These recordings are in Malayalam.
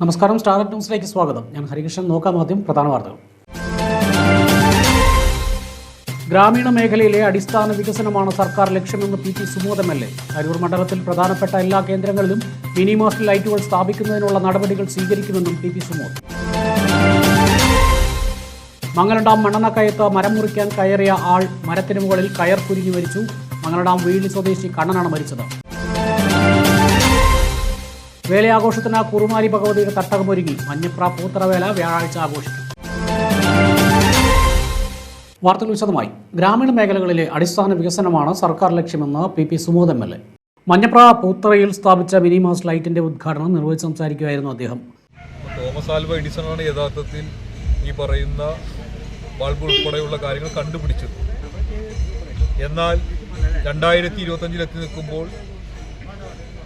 നമസ്കാരം സ്റ്റാർ ന്യൂസിലേക്ക് സ്വാഗതം. ഞാൻ ഹരികൃഷ്ണൻ. നോക്കാം ആദ്യം പ്രധാന വാർത്തകൾ. ഗ്രാമീണ മേഖലയിലെ അടിസ്ഥാന വികസനമാണ് സർക്കാർ ലക്ഷ്യമെന്ന് P T Sumod M L A. Aroor മണ്ഡലത്തിൽ പ്രധാനപ്പെട്ട എല്ലാ കേന്ദ്രങ്ങളിലും മിനി മാസ്റ്റ് ലൈറ്റുകൾ സ്ഥാപിക്കുന്നതിനുള്ള നടപടികൾ സ്വീകരിക്കുമെന്നും പി ടി സുമോദ്. മംഗലഡാം മണ്ണെണ്ണക്കയത്ത് മരം മുറിക്കാൻ കയറിയ ആൾ മരത്തിന് മുകളിൽ കയർ കുരുങ്ങി മരിച്ചു. മംഗലഡാം വീഴി സ്വദേശി കണ്ണനാണ് മരിച്ചത്. വേലയാഘോഷത്തിന് കുറുമാരി ഭഗവതിയുടെ തട്ടകമൊരുങ്ങി മഞ്ഞപ്ര പൂത്തറവേല വ്യാഴാഴ്ച ആഘോഷിക്കും. വാർത്തകൾ വിശദമായി. ഗ്രാമീണ മേഖലകളിലെ അടിസ്ഥാന വികസനമാണ് സർക്കാർ ലക്ഷ്യമെന്ന് P P Sumod M L A. Manjapra പൂത്തറയിൽ സ്ഥാപിച്ച മിനി മാസ് ലൈറ്റിന്റെ ഉദ്ഘാടനം നിർവഹിച്ച് സംസാരിക്കുകയായിരുന്നു അദ്ദേഹം. തോമസ് ആൽബ എഡിസൺ ആണ് യഥാർത്ഥത്തിൽ ഈ പറയുന്ന ബൾബ് ഉൾപ്പെടെയുള്ള കാര്യങ്ങൾ കണ്ടുപിടിച്ചത്. എന്നാൽ രണ്ടായിരത്തി ഇരുപത്തഞ്ചിൽ എത്തി നിൽക്കുമ്പോൾ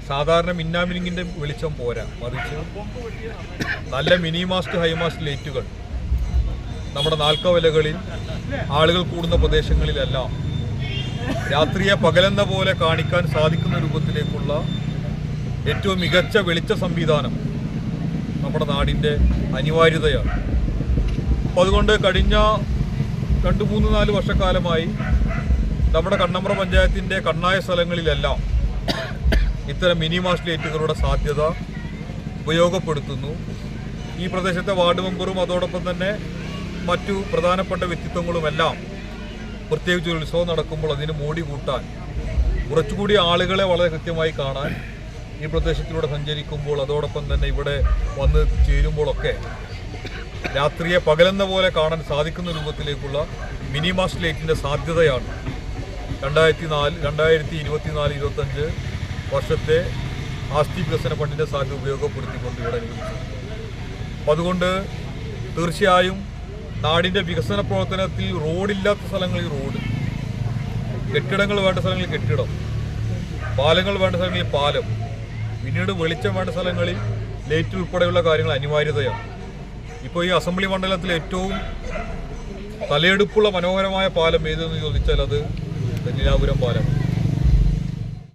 സാധാരണ മിന്നാമിനിങ്ങിന്റെ വെളിച്ചം പോരാ. മറിച്ച് നല്ല മിനി മാസ്റ്റ് ഹൈ മാസ്റ്റ് ലൈറ്റുകൾ നമ്മുടെ നാൽക്കവലകളിൽ ആളുകൾ കൂടുന്ന പ്രദേശങ്ങളിലെല്ലാം രാത്രിയെ പകലെന്ന പോലെ കാണിക്കാൻ സാധിക്കുന്ന രൂപത്തിലേക്കുള്ള ഏറ്റവും മികച്ച വെളിച്ച സംവിധാനം നമ്മുടെ നാടിന്റെ അനിവാര്യതയാണ്. അപ്പോൾ അതുകൊണ്ട് കഴിഞ്ഞ രണ്ട് മൂന്ന് നാല് വർഷക്കാലമായി നമ്മുടെ കണ്ണമ്പ്ര പഞ്ചായത്തിന്റെ കണ്ണായ സ്ഥലങ്ങളിലെല്ലാം ഇത്തരം മിനി മാസ്റ്റ് ലൈറ്റുകളുടെ സാധ്യത ഉപയോഗപ്പെടുത്തുന്നു. ഈ പ്രദേശത്തെ വാർഡ് മെമ്പറും അതോടൊപ്പം തന്നെ മറ്റു പ്രധാനപ്പെട്ട വ്യക്തിത്വങ്ങളുമെല്ലാം പ്രത്യേകിച്ച് ഒരു ഉത്സവം നടക്കുമ്പോൾ അതിന് മോടി കൂട്ടാൻ കുറച്ചുകൂടി ആളുകളെ വളരെ കൃത്യമായി കാണാൻ ഈ പ്രദേശത്തിലൂടെ സഞ്ചരിക്കുമ്പോൾ അതോടൊപ്പം തന്നെ ഇവിടെ വന്ന് ചേരുമ്പോഴൊക്കെ രാത്രിയെ പകലെന്ന പോലെ കാണാൻ സാധിക്കുന്ന രൂപത്തിലേക്കുള്ള മിനി മാസ് ലൈറ്റിന്റെ സാധ്യതയാണ്. രണ്ടായിരത്തി നാല് രണ്ടായിരത്തി ഇരുപത്തിനാല് ഇരുപത്തഞ്ച് വർഷത്തെ ആസ്തി വികസന ഫണ്ടിന്റെ സാധ്യത ഉപയോഗപ്പെടുത്തിക്കൊണ്ട് ഇവിടെ അനുവദിച്ചു അപ്പം അതുകൊണ്ട് തീർച്ചയായും നാടിന്റെ വികസന പ്രവർത്തനത്തിൽ റോഡില്ലാത്ത സ്ഥലങ്ങളിൽ റോഡ് കെട്ടിടങ്ങൾ വേണ്ട സ്ഥലങ്ങളിൽ കെട്ടിടം പാലങ്ങൾ വേണ്ട സ്ഥലങ്ങളിൽ പാലം പിന്നീട് വെളിച്ചം വേണ്ട സ്ഥലങ്ങളിൽ ലൈറ്റ് ഉൾപ്പെടെയുള്ള കാര്യങ്ങൾ അനിവാര്യതയാണ്. ഇപ്പോൾ ഈ അസംബ്ലി മണ്ഡലത്തിൽ ഏറ്റവും തലയെടുപ്പുള്ള മനോഹരമായ പാലം ഏതെന്ന് ചോദിച്ചാൽ അത് കന്യാപുരം പാലം.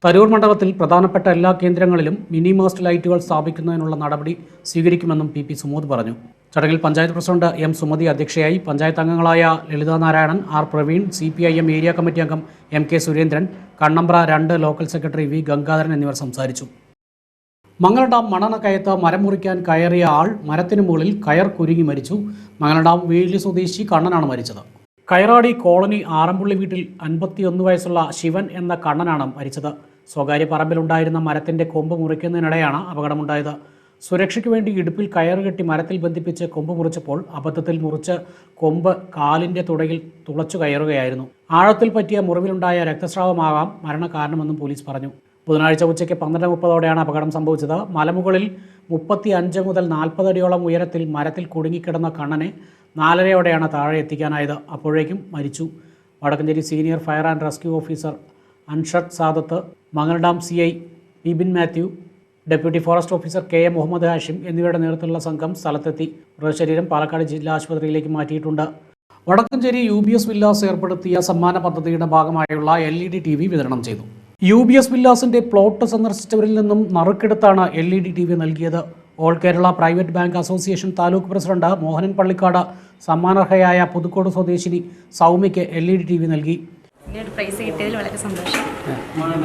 തരൂർ മണ്ഡലത്തിൽ പ്രധാനപ്പെട്ട എല്ലാ കേന്ദ്രങ്ങളിലും മിനി മാസ്റ്റ് ലൈറ്റുകൾ സ്ഥാപിക്കുന്നതിനുള്ള നടപടി സ്വീകരിക്കുമെന്നും പി പി സുമോദ് പറഞ്ഞു. ചടങ്ങിൽ പഞ്ചായത്ത് പ്രസിഡന്റ് എം സുമതി അധ്യക്ഷയായി പഞ്ചായത്ത് അംഗങ്ങളായ Lalitha Narayanan R Praveen C P I M area committee അംഗം എം കെ സുരേന്ദ്രൻ കണ്ണമ്പ്ര രണ്ട് ലോക്കൽ സെക്രട്ടറി വി ഗംഗാധരൻ എന്നിവർ സംസാരിച്ചു. മംഗലഡാം മണനക്കയത്ത് മരം മുറിക്കാൻ കയറിയ ആൾ മരത്തിനു മുകളിൽ കയർ കുരുങ്ങി മരിച്ചു. മംഗലഡാം വീഴി സ്വദേശി കണ്ണനാണ് മരിച്ചത്. കയറാടി കോളനി ആറമ്പുള്ളി വീട്ടിൽ അൻപത്തിയൊന്ന് വയസ്സുള്ള ശിവൻ എന്ന കണ്ണനാണ് മരിച്ചത്. സ്വകാര്യ പറമ്പിലുണ്ടായിരുന്ന മരത്തിന്റെ കൊമ്പ് മുറിക്കുന്നതിനിടെയാണ് അപകടമുണ്ടായത്. സുരക്ഷയ്ക്ക് വേണ്ടി ഇടുപ്പിൽ കയറുകെട്ടി കെട്ടി മരത്തിൽ ബന്ധിപ്പിച്ച് കൊമ്പ് മുറിച്ചപ്പോൾ അബദ്ധത്തിൽ മുറിച്ച് കൊമ്പ് കാലിന്റെ തുടയിൽ തുളച്ചു കയറുകയായിരുന്നു. ആഴത്തിൽ പറ്റിയ മുറിവിലുണ്ടായ രക്തസ്രാവമാകാം മരണകാരണമെന്നും പോലീസ് പറഞ്ഞു. ബുധനാഴ്ച ഉച്ചയ്ക്ക് പന്ത്രണ്ട് മുപ്പതോടെയാണ് അപകടം സംഭവിച്ചത്. മലമുകളിൽ മുപ്പത്തി അഞ്ച് മുതൽ നാൽപ്പത് അടിയോളം ഉയരത്തിൽ മരത്തിൽ കുടുങ്ങിക്കിടന്ന കണ്ണനെ നാലരയോടെയാണ് താഴെ എത്തിക്കാനായത്. അപ്പോഴേക്കും മരിച്ചു. Vadakkanchery senior fire and rescue officer Anshad Sadath Mangalam dam C I Bibin Mathew deputy forest officer K M Muhammad Hashim എന്നിവരുടെ നേതൃത്വത്തിലുള്ള സംഘം സ്ഥലത്തെത്തി മൃതശരീരം പാലക്കാട് ജില്ലാ ആശുപത്രിയിലേക്ക് മാറ്റിയിട്ടുണ്ട്. Vadakkanchery U B S villas ഏർപ്പെടുത്തിയ സമ്മാന പദ്ധതിയുടെ ഭാഗമായുള്ള L E D T V വിതരണം ചെയ്തു. യു ബി എസ് വില്ലാസിന്റെ പ്ലോട്ട് സന്ദർശിച്ചവരിൽ നിന്നും നറുക്കെടുത്താണ് L E D T V നൽകിയത്. All Kerala private bank association taluk president Mohanan Pallikkad സമ്മാനർഹയായ Puthukkode സ്വദേശിനി സൗമ്യയ്ക്ക് L E D T V നൽകി. ഒരു പ്രൈസ് കിട്ടിയതിൽ വളരെ സന്തോഷം.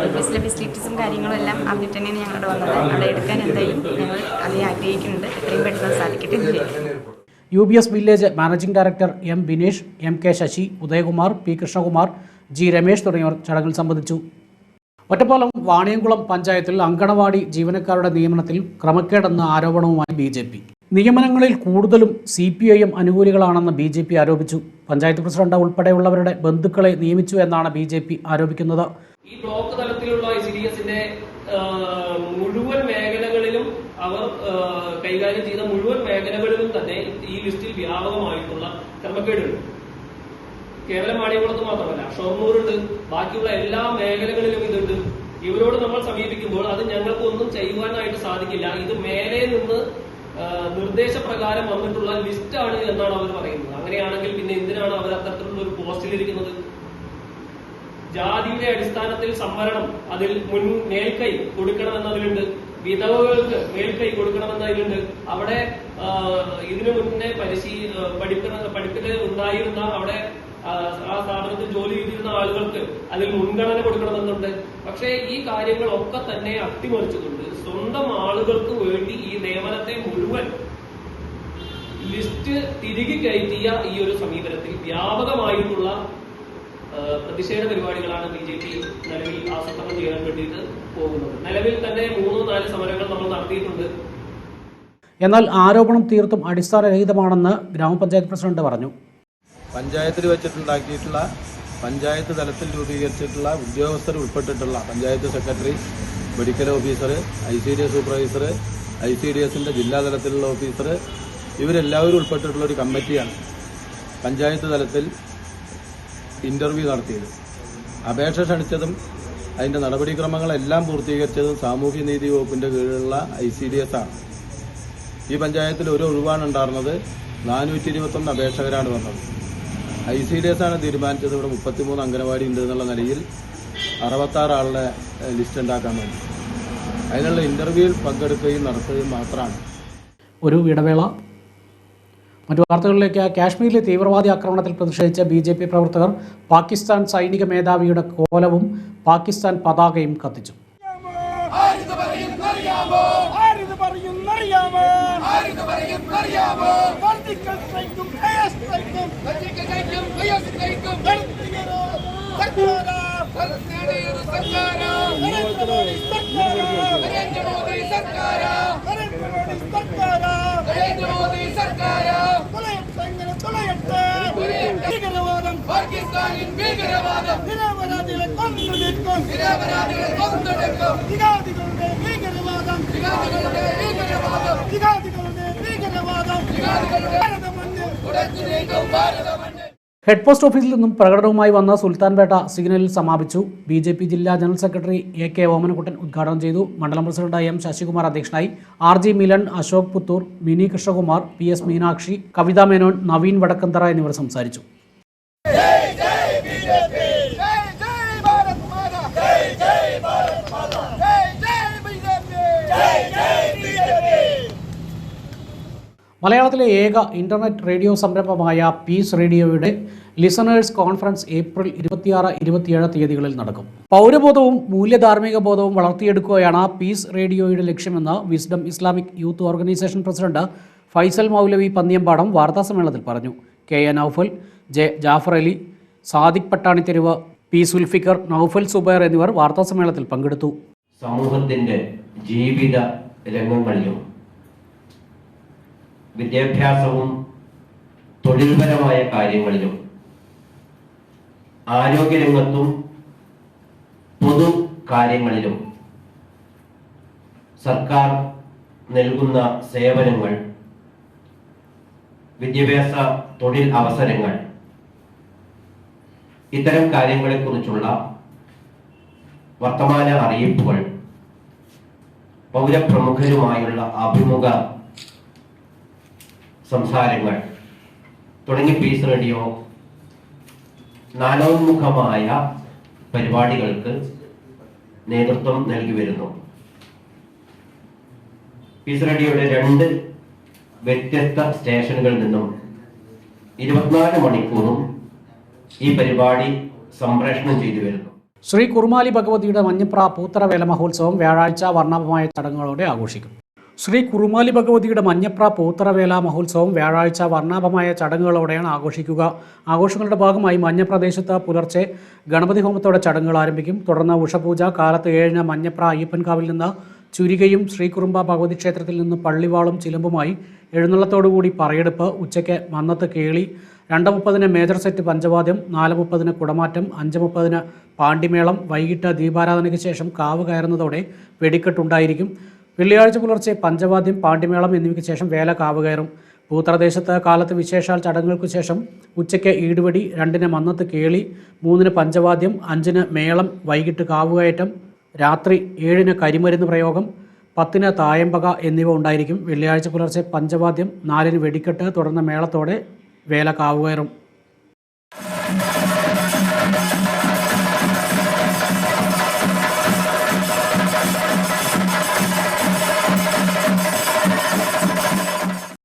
ഓഫീസിലെ ഫെസിലിറ്റീസും കാര്യങ്ങളും എല്ലാം അറിഞ്ഞിട്ട് തന്നെയാണ് ഞങ്ങളുടെ വന്നത്. അവിടെ എടുക്കാൻ എന്തായാലും ഞങ്ങൾ അതിനെ ആഗ്രഹിക്കുന്നുണ്ട്. എത്രയും പെട്ടെന്ന് സാധിക്കട്ടെ. U B S village managing director M Binesh M K Sasi Udayakumar P Krishnakumar G Ramesh തുടങ്ങിയവർ ചടങ്ങിൽ സംബന്ധിച്ചു. ഒറ്റപ്പാലം വാണിയംകുളം പഞ്ചായത്തിൽ അങ്കണവാടി ജീവനക്കാരുടെ നിയമനത്തിൽ ക്രമക്കേടെന്ന ആരോപണവുമായി ബി ജെ പി. നിയമനങ്ങളിൽ കൂടുതലും സി പി ഐ എം അനുകൂലികളാണെന്ന് ബി ജെ പി ആരോപിച്ചു. പഞ്ചായത്ത് പ്രസിഡന്റ് ഉൾപ്പെടെയുള്ളവരുടെ ബന്ധുക്കളെ നിയമിച്ചു എന്നാണ് ബി ജെ പി ആരോപിക്കുന്നത്. ഈ ബ്ലോക്ക് തലത്തിലുള്ള മുഴുവൻ മേഖലകളിലും അവർ കൈകാര്യം ചെയ്ത മുഴുവൻ മേഖലകളിലും തന്നെ ഈ ലിസ്റ്റിൽ വ്യാപകമായിട്ടുള്ള ക്രമക്കേടുണ്ട്. കേവലം മാണിയകുളത്ത് മാത്രമല്ല ഷൊർണൂരുണ്ട് ബാക്കിയുള്ള എല്ലാ മേഖലകളിലും ഇതുണ്ട്. ഇവരോട് നമ്മൾ സമീപിക്കുമ്പോൾ അത് ഞങ്ങൾക്ക് ഒന്നും ചെയ്യുവാനായിട്ട് സാധിക്കില്ല. ഇത് മേലെ നിന്ന് നിർദ്ദേശപ്രകാരം വന്നിട്ടുള്ള ലിസ്റ്റ് ആണ് എന്നാണ് അവർ പറയുന്നത്. അങ്ങനെയാണെങ്കിൽ പിന്നെ എന്തിനാണ് അവർ അത്തരത്തിലുള്ള ഒരു പോസ്റ്റിലിരിക്കുന്നത്? ജാതിയുടെ അടിസ്ഥാനത്തിൽ സംവരണം അതിൽ മുൻ മേൽക്കൈ കൊടുക്കണമെന്നതിലുണ്ട് വിധവകൾക്ക് മേൽക്കൈ കൊടുക്കണമെന്നതിലുണ്ട് അവിടെ ഇതിനു മുന്നേ പരിശീ പഠിപ്പിക്കുന്ന പഠിപ്പിൽ ഉണ്ടായിരുന്ന അവിടെ ആ, സ്ഥാപനത്തിൽ ജോലി ചെയ്തിരുന്ന ആളുകൾക്ക് അതിൽ മുൻഗണന കൊടുക്കണമെന്നുണ്ട്. പക്ഷേ ഈ കാര്യങ്ങളൊക്കെ തന്നെ അട്ടിമറിച്ചുകൊണ്ട് സ്വന്തം ആളുകൾക്ക് വേണ്ടി ഈ നിയമനത്തെ മുഴുവൻ ലിസ്റ്റ് തിരികെ കയറ്റിയ ഈ ഒരു സമീപനത്തിൽ വ്യാപകമായിട്ടുള്ള പ്രതിഷേധ പരിപാടികളാണ് ബി ജെ പി നിലവിൽ ആസൂത്രണം ചെയ്യാൻ വേണ്ടിയിട്ട് പോകുന്നത്. നിലവിൽ തന്നെ മൂന്നോ നാല് സമരങ്ങൾ നമ്മൾ നടത്തിയിട്ടുണ്ട്. എന്നാൽ ആരോപണം തീർത്തും അടിസ്ഥാനരഹിതമാണെന്ന് ഗ്രാമപഞ്ചായത്ത് പ്രസിഡന്റ് പറഞ്ഞു. പഞ്ചായത്തിൽ വെച്ചിട്ടുണ്ടാക്കിയിട്ടുള്ള പഞ്ചായത്ത് തലത്തിൽ രൂപീകരിച്ചിട്ടുള്ള ഉദ്യോഗസ്ഥർ ഉൾപ്പെട്ടിട്ടുള്ള panchayat secretary medical officer I C D S supervisor I C D എസിന്റെ ജില്ലാ തലത്തിലുള്ള ഓഫീസർ ഇവരെല്ലാവരും ഉൾപ്പെട്ടിട്ടുള്ള ഒരു കമ്മിറ്റിയാണ് പഞ്ചായത്ത് തലത്തിൽ ഇന്റർവ്യൂ നടത്തിയത്. അപേക്ഷ ക്ഷണിച്ചതും അതിന്റെ നടപടിക്രമങ്ങളെല്ലാം പൂർത്തീകരിച്ചതും സാമൂഹ്യനീതി വകുപ്പിന്റെ കീഴിലുള്ള ഐ സി ഡി എസ് ആണ്. ഈ പഞ്ചായത്തിൽ ഒരു ഒഴിവാണ് ഉണ്ടായിരുന്നത്. നാനൂറ്റി ഇരുപത്തൊന്ന് അപേക്ഷകരാണ് വന്നത്. ഐ സി ഡി എസ് ആണ് തീരുമാനിച്ചത്. ഇവിടെ മുപ്പത്തിമൂന്ന് അംഗനവാടി ഉണ്ട് എന്നുള്ള നിലയിൽ അറുപത്താറ് ആളുടെ ലിസ്റ്റ് ഉണ്ടാക്കാൻ വേണ്ടി. അതിനുള്ള ഇന്റർവ്യൂവിൽ പങ്കെടുക്കുകയും നടത്തുകയും മാത്രമാണ്. ഒരു ഇടവേള. മറ്റു വാർത്തകളിലേക്ക്. കാശ്മീരിലെ തീവ്രവാദി ആക്രമണത്തിൽ പ്രതിഷേധിച്ച ബി ജെ പി പ്രവർത്തകർ പാകിസ്ഥാൻ സൈനിക മേധാവിയുടെ കോലവും പാകിസ്ഥാൻ പതാകയും കത്തിച്ചു. ആരിത് പറയുന്നറിയാമോ ആരിത് പറയുന്നറിയാമോ ആരിത് പറയുന്നറിയാമോ സർജിക്കൽ സ്ട്രൈക്കും എയർ സ്ട്രൈക്കും സർജിക്കൽ സ്ട്രൈക്കും എയർ സ്ട്രൈക്കും നടത്തിയത് സർക്കാരാ നടത്തിയത് സർക്കാരാ നരേന്ദ്രമോദി സർക്കാരാ നരേന്ദ്രമോദി സർക്കാരാ നരേന്ദ്രമോദി സർക്കാരാ നരേന്ദ്രമോദി സർക്കാരാ തുളയട്ടെ എങ്ങനെ തുളയട്ടെ ഭീകരവാദം പാകിസ്ഥാനിൻ ഭീകരവാദം നിരപരാധികളെ കൊന്നൊടുക്കും നിരപരാധികളെ കൊന്നൊടുക്കും ജിഹാദികളുടെ ഭീകരവാദം ജിഹാദികളുടെ ഭീകരവാദം ജിഹാദികളുടെ ഹെഡ് പോസ്റ്റ് ഓഫീസിൽ നിന്നും പ്രകടനവുമായി വന്ന സുൽത്താൻപേട്ട സിഗ്നലിൽ സമാപിച്ചു. ബി ജെ പി ജില്ലാ general secretary A K Omanakuttan ഉദ്ഘാടനം ചെയ്തു. മണ്ഡലം പ്രസിഡന്റ് എം ശശികുമാർ അധ്യക്ഷനായി. R G Milan Ashok Puthur Mini Krishnakumar P S Meenakshi Kavitha Menon Naveen Vadakkanthara എന്നിവർ സംസാരിച്ചു. മലയാളത്തിലെ ഏക ഇന്റർനെറ്റ് റേഡിയോ സംരംഭമായ പീസ് റേഡിയോയുടെ ലിസണേഴ്സ് കോൺഫറൻസ് ഏപ്രിൽ ഇരുപത്തിയാറ് ഇരുപത്തിയേഴ് തീയതികളിൽ നടക്കും. പൗരബോധവും മൂല്യധാർമ്മിക ബോധവും വളർത്തിയെടുക്കുകയാണ് പീസ് റേഡിയോയുടെ ലക്ഷ്യമെന്ന് wisdom Islamic youth organisation president Faisal മൗലവി പന്നിയമ്പാടം വാർത്താസമ്മേളനത്തിൽ പറഞ്ഞു. K A Noufal J Jaffar Ali Sadiq Pattanitheruvu P Sulfiqar Noufal Zubair എന്നിവർ വാർത്താസമ്മേളനത്തിൽ പങ്കെടുത്തു. സമൂഹത്തിന്റെ ജീവിത രംഗങ്ങളിലും വിദ്യാഭ്യാസവും തൊഴിൽപരമായ കാര്യങ്ങളിലും ആരോഗ്യരംഗത്തും പൊതു കാര്യങ്ങളിലും സർക്കാർ നൽകുന്ന സേവനങ്ങൾ വിദ്യാഭ്യാസ തൊഴിൽ അവസരങ്ങൾ ഇത്തരം കാര്യങ്ങളെക്കുറിച്ചുള്ള വർത്തമാന അറിയിപ്പുകൾ പൗരപ്രമുഖരുമായുള്ള അഭിമുഖ സംസാരങ്ങൾ. തുടങ്ങി പീസ് റേഡിയോ നാലോന്മുഖമായ പരിപാടികൾക്ക് നേതൃത്വം നൽകി വരുന്നു. പീസ് റേഡിയോയുടെ രണ്ട് വ്യത്യസ്ത സ്റ്റേഷനുകളിൽ നിന്നും ഇരുപത്തിനാല് മണിക്കൂറും ഈ പരിപാടി സംപ്രേഷണം ചെയ്തു വരുന്നു. ശ്രീ കുറുമാലി ഭഗവതിയുടെ മഞ്ഞപ്ര പൂത്തറവേല മഹോത്സവം വ്യാഴാഴ്ച വർണാഭമായ ചടങ്ങുകളോടെ ആഘോഷിക്കും. ശ്രീ കുറുമാലി ഭഗവതിയുടെ മഞ്ഞപ്ര പൂത്തറവേല മഹോത്സവം വ്യാഴാഴ്ച വർണാഭമായ ചടങ്ങുകളോടെയാണ് ആഘോഷിക്കുക. ആഘോഷങ്ങളുടെ ഭാഗമായി മഞ്ഞപ്രദേശത്ത് പുലർച്ചെ ഗണപതി ഹോമത്തോടെ ചടങ്ങുകൾ ആരംഭിക്കും. തുടർന്ന് ഉഷപൂജ കാലത്ത് ഏഴിന് മഞ്ഞപ്ര അയ്യപ്പൻകാവിൽ നിന്ന് ചുരികയും ശ്രീകുറുമ്പ ഭഗവതി ക്ഷേത്രത്തിൽ നിന്ന് പള്ളിവാളും ചിലമ്പുമായി എഴുന്നള്ളത്തോടുകൂടി പറയെടുപ്പ് ഉച്ചയ്ക്ക് മന്നത്ത് കേളി രണ്ട് മുപ്പതിന് മേജർ സെറ്റ് പഞ്ചവാദ്യം നാല് മുപ്പതിന് കുടമാറ്റം അഞ്ച് മുപ്പതിന് പാണ്ടിമേളം വൈകിട്ട് ദീപാരാധനയ്ക്ക് ശേഷം കാവ് കയറുന്നതോടെ വെടിക്കെട്ടുണ്ടായിരിക്കും വെള്ളിയാഴ്ച പുലർച്ചെ പഞ്ചവാദ്യം പാണ്ടിമേളം എന്നിവയ്ക്ക് ശേഷം വേല കാവ് കയറും ഭൂപ്രദേശത്ത് കാലത്ത് വിശേഷാൽ ചടങ്ങുകൾക്ക് ശേഷം ഉച്ചയ്ക്ക് ഈടുവടി രണ്ടിന് മന്നത്ത് കേളി മൂന്നിന് പഞ്ചവാദ്യം അഞ്ചിന് മേളം വൈകിട്ട് കാവുകയറ്റം രാത്രി ഏഴിന് കരിമരുന്ന് പ്രയോഗം പത്തിന് തായമ്പക എന്നിവ ഉണ്ടായിരിക്കും. വെള്ളിയാഴ്ച പുലർച്ചെ പഞ്ചവാദ്യം നാലിന് വെടിക്കെട്ട് തുടർന്ന് മേളത്തോടെ വേല കാവുകയറും.